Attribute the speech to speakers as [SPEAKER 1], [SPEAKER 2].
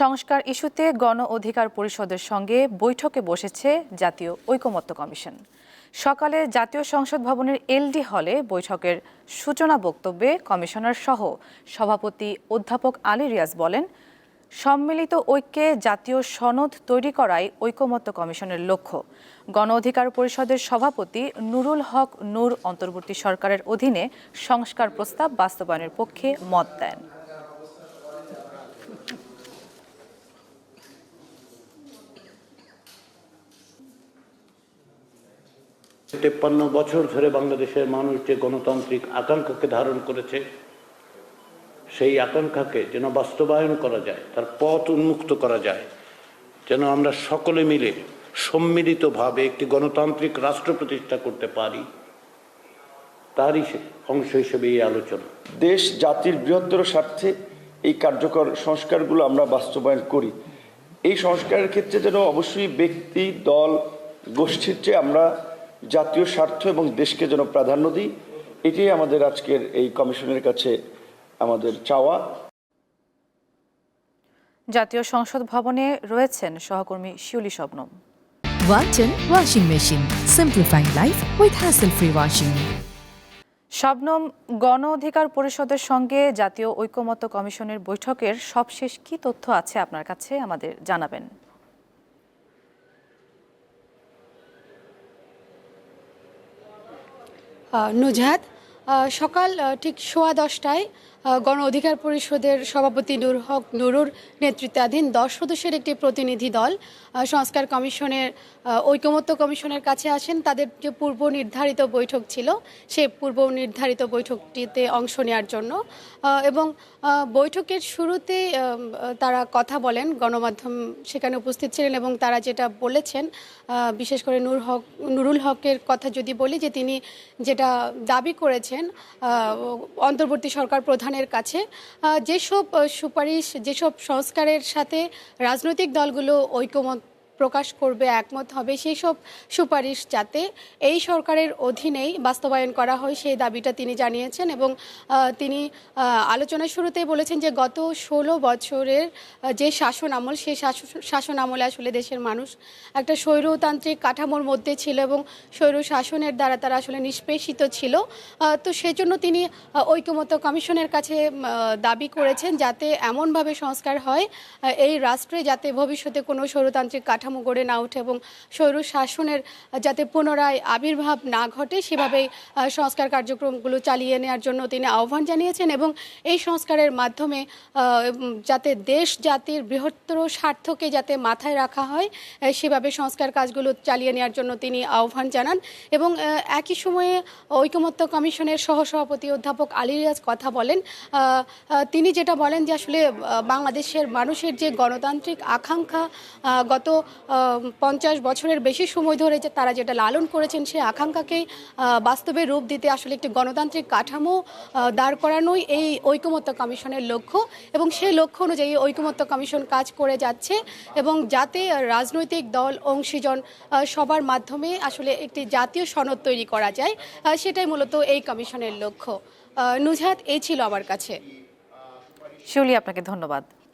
[SPEAKER 1] সংস্কার ইস্যুতে গণ অধিকার পরিষদের সঙ্গে বৈঠকে বসেছে জাতীয় ঐকমত্য কমিশন। সকালে জাতীয় সংসদ ভবনের এলডি হলে বৈঠকের সূচনা বক্তব্যে কমিশনার সহ সভাপতি অধ্যাপক আলী রিয়াজ বলেন, সম্মিলিত ঐক্যে জাতীয় সনদ তৈরি করাই ঐকমত্য কমিশনের লক্ষ্য। গণ অধিকার পরিষদের সভাপতি নুরুল হক নূর অন্তর্বর্তী সরকারের অধীনে সংস্কার প্রস্তাব বাস্তবায়নের পক্ষে মত দেন।
[SPEAKER 2] তেপ্পান্ন বছর ধরে বাংলাদেশের মানুষ যে গণতান্ত্রিক আকাঙ্ক্ষাকে ধারণ করেছে, সেই আকাঙ্ক্ষাকে যেন বাস্তবায়ন করা যায়, তার পথ উন্মুক্ত করা যায়, যেন আমরা সকলে মিলে সম্মিলিতভাবে একটি গণতান্ত্রিক রাষ্ট্র প্রতিষ্ঠা করতে পারি, তারই অংশ হিসেবে এই আলোচনা।
[SPEAKER 3] দেশ, জাতির বৃহত্তর স্বার্থে এই কার্যকর সংস্কারগুলো আমরা বাস্তবায়ন করি। এই সংস্কারের ক্ষেত্রে যেন অবশ্যই ব্যক্তি, দল, গোষ্ঠীর চেয়ে আমরা জাতীয় স্বার্থ এবং দেশকে যেন প্রাধান্য দিই এটাই আমাদের আজকের এই কমিশনের কাছে আমাদের চাওয়া।
[SPEAKER 1] জাতীয় সংসদ ভবনে রয়েছেন সহকর্মী Shiuli Shabnam.
[SPEAKER 4] Walton washing machine Simplifying life with hassle-free washing
[SPEAKER 1] Shabnam গণ অধিকার পরিষদের সঙ্গে জাতীয় ঐকমত্য কমিশনের বৈঠকের সবশেষ কি তথ্য আছে আপনার কাছে আমাদের জানাবেন।
[SPEAKER 5] আহ, সকাল ঠিক সোয়া দশটায় গণ অধিকার পরিষদের সভাপতি নূর হক নুরুর নেতৃত্বাধীন দশ সদস্যের একটি প্রতিনিধি দল সংস্কার কমিশনের ঐকমত্য কমিশনের কাছে আসেন। তাদের যে পূর্ব নির্ধারিত বৈঠক ছিল, সে পূর্ব নির্ধারিত বৈঠকটিতে অংশ নেওয়ার জন্য এবং বৈঠকের শুরুতে তারা কথা বলেন, গণমাধ্যম সেখানে উপস্থিত ছিলেন এবং তারা যেটা বলেছেন বিশেষ করে নূর হক, নুরুল হকের কথা যদি বলি যে তিনি যেটা দাবি করেছেন অন্তর্বর্তী সরকার প্রধানের কাছে যেসব সুপারিশ যেসব সংস্কারের সাথে রাজনৈতিক দলগুলো ঐকমত প্রকাশ করবে একমত হবে সেই সব সুপারিশ যাতে এই সরকারের অধীনেই বাস্তবায়ন করা হয় সেই দাবিটা তিনি জানিয়েছেন এবং তিনি আলোচনার শুরুতেই বলেছেন যে গত ষোলো বছরের যে শাসন আমল সেই শাসন- আমলে আসলে দেশের মানুষ একটা স্বৈরতান্ত্রিক কাঠামোর মধ্যে ছিল এবং স্বৈর শাসনের দ্বারা তারা আসলে নিষ্পেষিত ছিল। তো সেজন্য তিনি ঐকমত্য কমিশনের কাছে দাবি করেছেন যাতে এমনভাবে সংস্কার হয় এই রাষ্ট্রে যাতে ভবিষ্যতে কোনো স্বৈরতান্ত্রিক কাঠামো গড়ে না ওঠে এবং স্বৈর শাসনের যাতে পুনরায় আবির্ভাব না ঘটে, সেভাবেই সংস্কার কার্যক্রমগুলো চালিয়ে নেওয়ার জন্য তিনি আহ্বান জানিয়েছেন এবং এই সংস্কারের মাধ্যমে যাতে দেশ জাতির বৃহত্তর স্বার্থকে যাতে মাথায় রাখা হয় সেভাবে সংস্কার কাজগুলো চালিয়ে নেওয়ার জন্য তিনি আহ্বান জানান এবং একই সময়ে ঐকমত্য কমিশনের সহসভাপতি অধ্যাপক আলী রিয়াজ কথা বলেন তিনি যেটা বলেন যে আসলে বাংলাদেশের মানুষের যে গণতান্ত্রিক আকাঙ্ক্ষা গত পঞ্চাশ বছরের বেশি সময় ধরে যে তারা যেটা লালন করেছেন সেই আকাঙ্ক্ষাকেই আহ, বাস্তবে রূপ দিতে আসলে একটি গণতান্ত্রিক কাঠামো দাঁড় করানোই এই ঐকমত্য কমিশনের লক্ষ্য এবং সেই লক্ষ্য অনুযায়ী ঐকমত্য কমিশন কাজ করে যাচ্ছে এবং যাতে রাজনৈতিক দল অংশীজন সবার মাধ্যমে আসলে একটি জাতীয় সনদ তৈরি করা যায় সেটাই মূলত এই কমিশনের লক্ষ্য। নুজহাত এই ছিল আমার কাছে।
[SPEAKER 1] শিউলি আপনাকে ধন্যবাদ।